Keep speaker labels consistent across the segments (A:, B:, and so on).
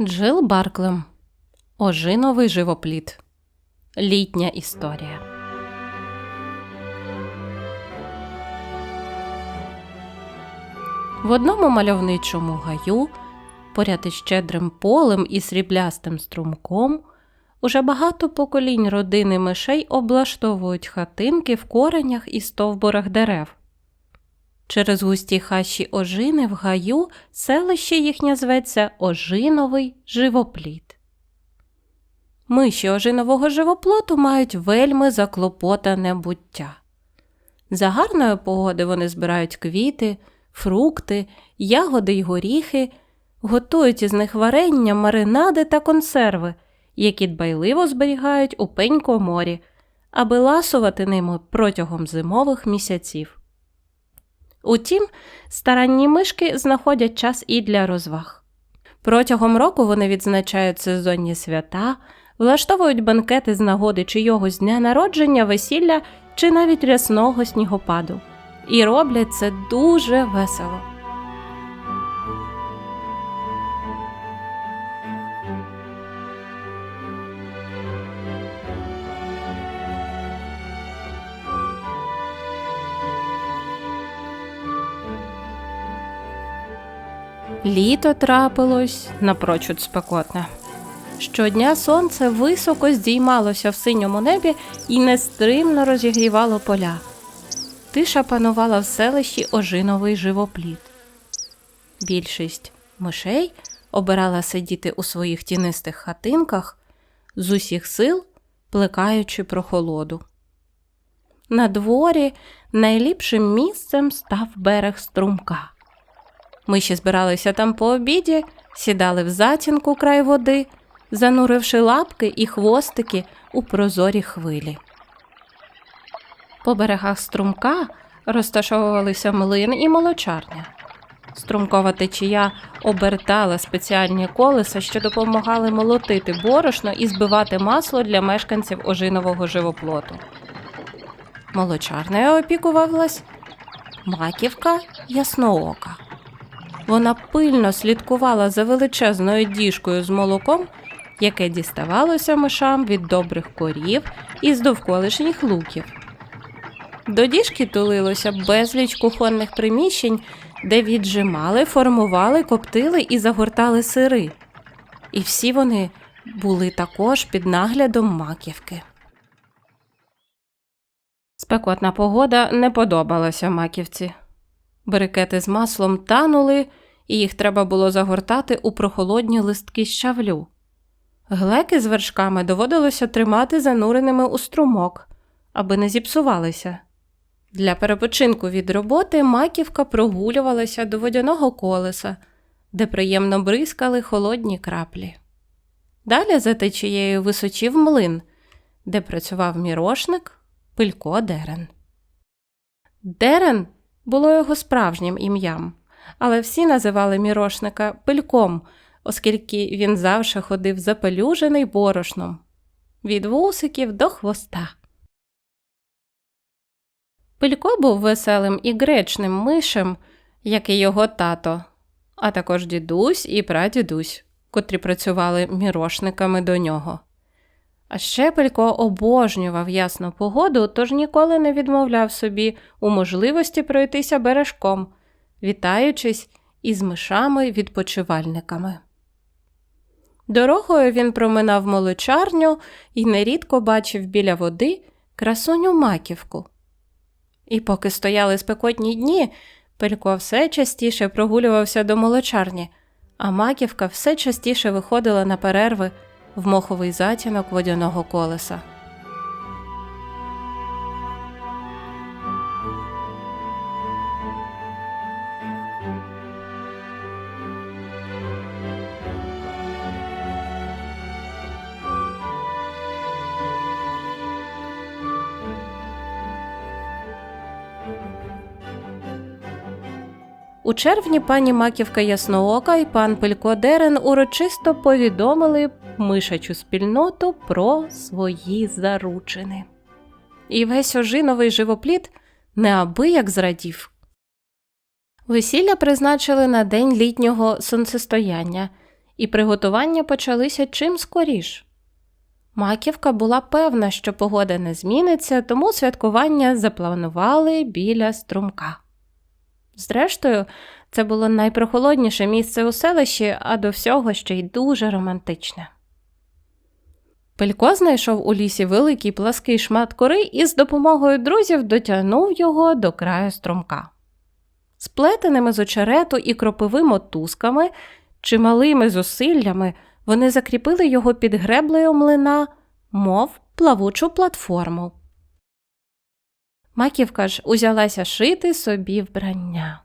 A: Джил Барклем. Ожиновий живопліт. Літня історія. В одному мальовничому гаю, поряд із щедрим полем і сріблястим струмком, уже багато поколінь родини мишей облаштовують хатинки в коренях і стовбурах дерев. Через густі хащі ожини в гаю селище їхнє зветься Ожиновий живопліт. Миші ожинового живоплоту мають вельми заклопотане буття. За гарної погоди вони збирають квіти, фрукти, ягоди й горіхи, готують із них варення, маринади та консерви, які дбайливо зберігають у пенькоморі, аби ласувати ними протягом зимових місяців. Утім, старанні мишки знаходять час і для розваг. Протягом року вони відзначають сезонні свята, влаштовують банкети з нагоди чийогось дня народження, весілля чи навіть рясного снігопаду. І роблять це дуже весело. Літо трапилось напрочуд спекотне. Щодня сонце високо здіймалося в синьому небі і нестримно розігрівало поля. Тиша панувала в селищі ожиновий живопліт. Більшість мишей обирала сидіти у своїх тінистих хатинках, з усіх сил плекаючи прохолоду. На дворі найліпшим місцем став берег струмка. Миші збиралися там по обіді, сідали в затінку край води, зануривши лапки і хвостики у прозорі хвилі. По берегах струмка розташовувалися млин і молочарня. Струмкова течія обертала спеціальні колеса, що допомагали молотити борошно і збивати масло для мешканців ожинового живоплоту. Молочарнею опікувалась маківка ясноока. Вона пильно слідкувала за величезною діжкою з молоком, яке діставалося мишам від добрих корів із довколишніх луків. До діжки тулилося безліч кухонних приміщень, де віджимали, формували, коптили і загортали сири. І всі вони були також під наглядом маківки. Спекотна погода не подобалася маківці. Брикети з маслом танули, і їх треба було загортати у прохолодні листки щавлю. Глеки з вершками доводилося тримати зануреними у струмок, аби не зіпсувалися. Для перепочинку від роботи маківка прогулювалася до водяного колеса, де приємно бризкали холодні краплі. Далі за течією височів млин, де працював мірошник Пилько Дерен. Дерен було його справжнім ім'ям, але всі називали мірошника пильком, оскільки він завжди ходив запелюжений борошном від вусиків до хвоста. Пилько був веселим і гречним мишем, як і його тато, а також дідусь і прадідусь, котрі працювали мірошниками до нього. А ще Пелько обожнював ясну погоду, тож ніколи не відмовляв собі у можливості пройтися бережком, вітаючись із мишами-відпочивальниками. Дорогою він проминав молочарню і нерідко бачив біля води красуню маківку. І поки стояли спекотні дні, Пелько все частіше прогулювався до молочарні, а маківка все частіше виходила на перерви в моховий затінок водяного колеса. У червні пані Маківка Ясноока і пан Пелько Дерен урочисто повідомили мишачу спільноту про свої заручини. І весь ожиновий живопліт неабияк зрадів. Весілля призначили на день літнього сонцестояння, і приготування почалися чим скоріш. Маківка була певна, що погода не зміниться, тому святкування запланували біля струмка. Зрештою, це було найпрохолодніше місце у селищі, а до всього ще й дуже романтичне. Пелько знайшов у лісі великий плаский шмат кори і з допомогою друзів дотягнув його до краю струмка. Сплетеними з очерету і кропивим мотузками, чималими зусиллями вони закріпили його під греблею млина, мов плавучу платформу. Маківка ж узялася шити собі вбрання.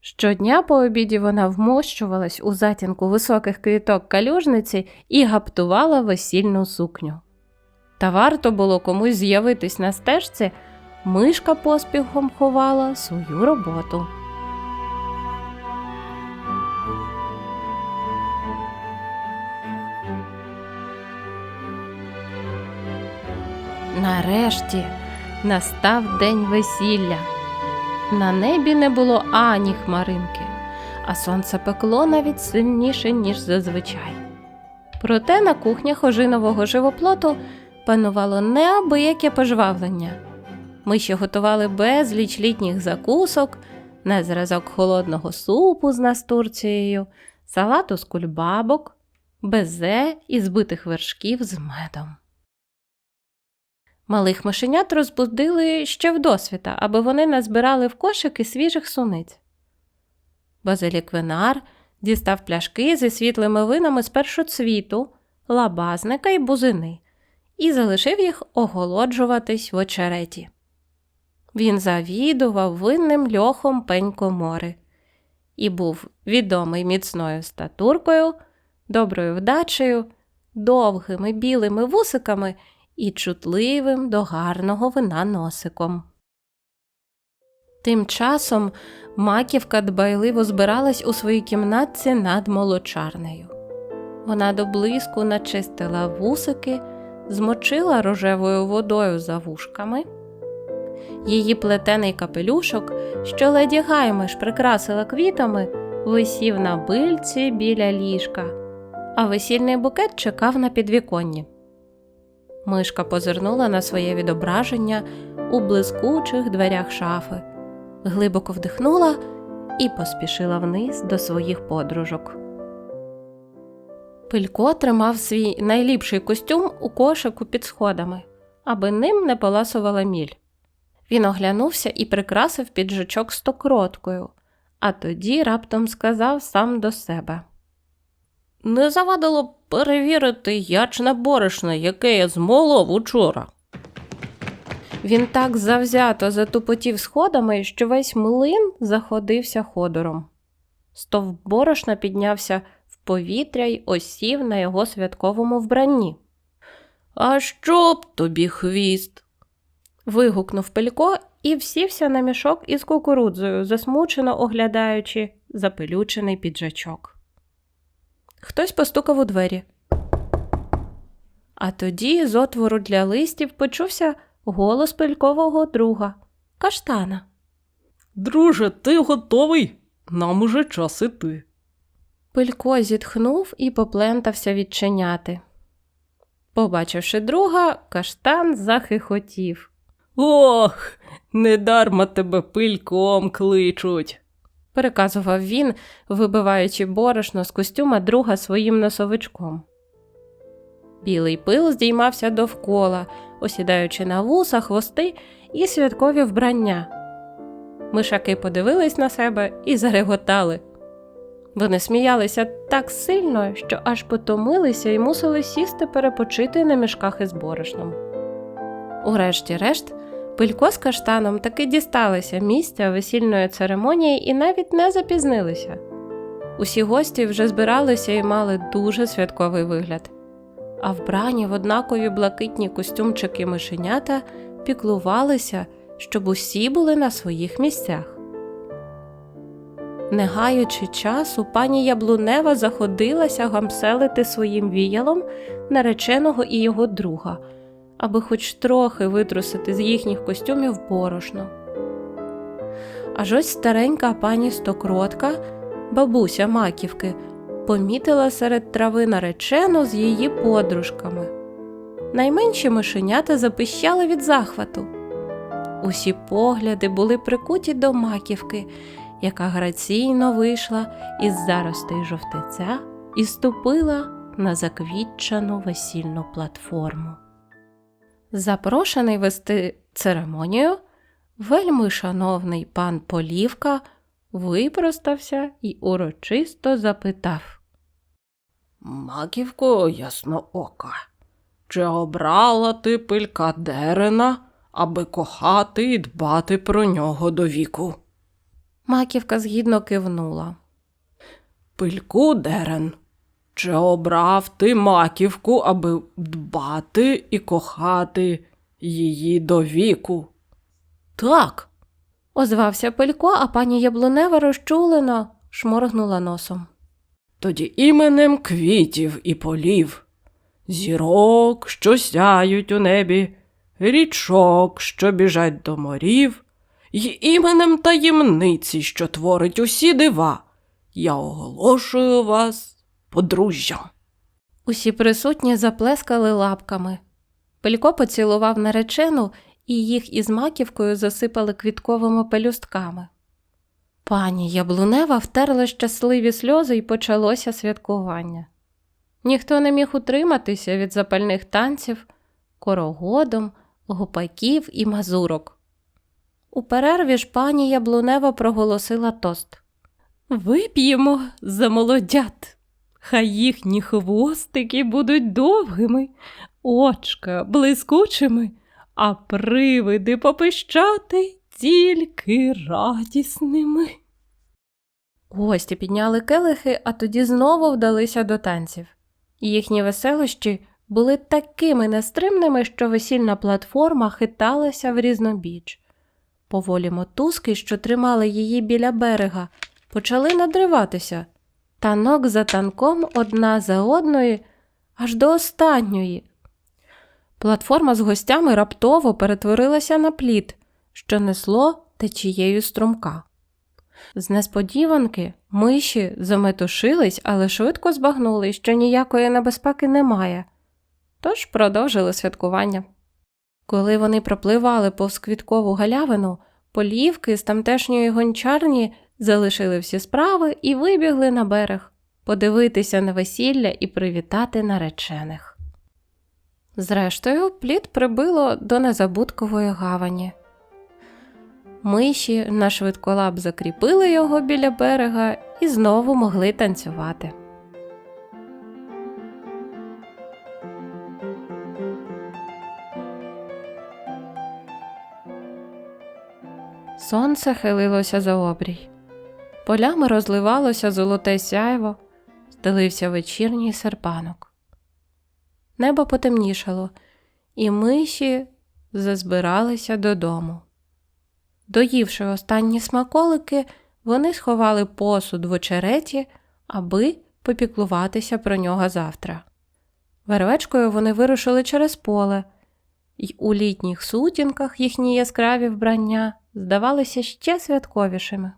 A: Щодня по обіді вона вмощувалась у затінку високих квіток калюжниці і гаптувала весільну сукню. Та варто було комусь з'явитись на стежці, мишка поспіхом ховала свою роботу. Нарешті настав день весілля. На небі не було ані хмаринки, а сонце пекло навіть сильніше, ніж зазвичай. Проте на кухнях ожинового живоплоту панувало неабияке пожвавлення. Ми ще готували безліч літніх закусок, на зразок холодного супу з настурцією, салату з кульбабок, безе і збитих вершків з медом. Малих мишенят розбудили ще вдосвіта, аби вони назбирали в кошики свіжих суниць. Базилік Винар дістав пляшки зі світлими винами з першоцвіту, лабазника і бузини і залишив їх оголоджуватись в очереті. Він завідував винним льохом пенькомори і був відомий міцною статуркою, доброю вдачею, довгими білими вусиками і чутливим до гарного вина носиком. Тим часом маківка дбайливо збиралась у своїй кімнатці над молочарнею. Вона до блиску начистила вусики, змочила рожевою водою за вушками. Її плетений капелюшок, що леді Гаймиш прикрасила квітами, висів на бильці біля ліжка, а весільний букет чекав на підвіконні. Мишка позирнула на своє відображення у блискучих дверях шафи, глибоко вдихнула і поспішила вниз до своїх подружок. Пилько тримав свій найліпший костюм у кошику під сходами, аби ним не поласувала міль. Він оглянувся і прикрасив піджачок стокроткою, а тоді раптом сказав сам до себе. Не завадило б перевірити ячне борошно, яке я змолов учора. Він так завзято затупотів сходами, що весь млин заходився ходором. Стов борошна піднявся в повітря й осів на його святковому вбранні. А що б тобі хвіст? вигукнув Пелько і всівся на мішок із кукурудзою, засмучено оглядаючи запелючений піджачок. Хтось постукав у двері. А тоді з отвору для листів почувся голос пелькового друга Каштана.
B: Друже, ти готовий? Нам уже час іти.
A: Пелько зітхнув і поплентався відчиняти. Побачивши друга, каштан захихотів.
B: Ох, недарма тебе пильком кличуть.
A: Переказував він, вибиваючи борошно з костюма друга своїм носовичком. Білий пил здіймався довкола, осідаючи на вуса, хвости і святкові вбрання. Мишаки подивились на себе і зареготали. Вони сміялися так сильно, що аж потомилися і мусили сісти перепочити на мішках із борошном. Урешті-решт, Пилько з каштаном таки дісталися місця весільної церемонії і навіть не запізнилися. Усі гості вже збиралися і мали дуже святковий вигляд, а вбрані в однакові блакитні костюмчики мишенята піклувалися, щоб усі були на своїх місцях. Не гаючи часу, пані Яблунева заходилася гамселити своїм віялом нареченого і його друга, аби хоч трохи витрусити з їхніх костюмів борошно. Аж ось старенька пані Стокротка, бабуся маківки, помітила серед трави наречену з її подружками. Найменші мишенята запищали від захвату. Усі погляди були прикуті до маківки, яка граційно вийшла із заростей жовтеця і ступила на заквітчану весільну платформу. Запрошений вести церемонію, вельми шановний пан Полівка випростався і урочисто запитав.
B: Маківко ясноока, чи обрала ти пилька Дерена, аби кохати і дбати про нього до віку?
A: Маківка згідно кивнула.
B: Пильку Дерен, чи обрав ти маківку, аби дбати і кохати її до віку? Так,
A: Озвався Пелько, а пані Яблунева розчулено шморгнула носом.
B: тоді іменем квітів і полів, зірок, що сяють у небі, річок, що біжать до морів, й іменем таємниці, що творить усі дива, я оголошую вас подружжям.
A: Усі присутні заплескали лапками. Пелько поцілував наречену, і їх із маківкою засипали квітковими пелюстками. Пані Яблунева втерла щасливі сльози і почалося святкування. Ніхто не міг утриматися від запальних танців, корогодом, гупаків і мазурок. У перерві ж пані Яблунева проголосила тост. Вип'ємо за молодят. Хай їхні хвостики будуть довгими, очка блискучими, а привиди попищати тільки радісними. Гості підняли келихи, а тоді знову вдалися до танців. Їхні веселощі були такими нестримними, що весільна платформа хиталася в різнобіч. Поволі мотузки, що тримали її біля берега, почали надриватися, танок за танком одна за одною, аж до останньої. Платформа з гостями раптово перетворилася на плід, що несло течією струмка. З несподіванки миші заметушились, але швидко збагнули, що ніякої небезпеки немає, тож продовжили святкування. Коли вони пропливали повз квіткову галявину, полівки з тамтешньої гончарні залишили всі справи і вибігли на берег подивитися на весілля і привітати наречених. Зрештою, плід прибило до незабуткової гавані. Миші на швидколап закріпили його біля берега і знову могли танцювати. Сонце хилилося за обрій. Полями розливалося золоте сяйво, стелився вечірній серпанок. Небо потемнішало, і миші зазбиралися додому. Доївши останні смаколики, вони сховали посуд в очереті, аби попіклуватися про нього завтра. Вервечкою вони вирушили через поле, й у літніх сутінках їхні яскраві вбрання здавалися ще святковішими.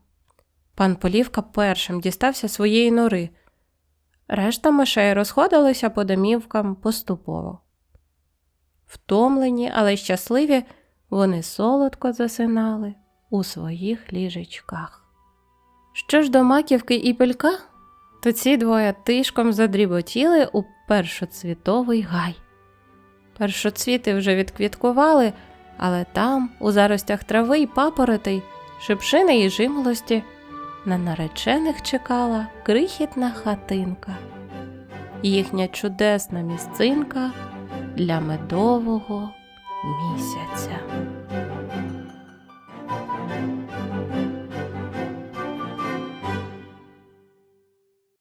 A: Пан Полівка першим дістався своєї нори. Решта мишей розходилися по домівкам поступово. Втомлені, але щасливі, вони солодко засинали у своїх ліжечках. Що ж до маківки і пелька, то ці двоє тишком задріботіли у першоцвітовий гай. Першоцвіти вже відквіткували, але там, у заростях трави й папоротей, шипшини і жимолості, на наречених чекала крихітна хатинка, їхня чудесна місцинка для медового місяця.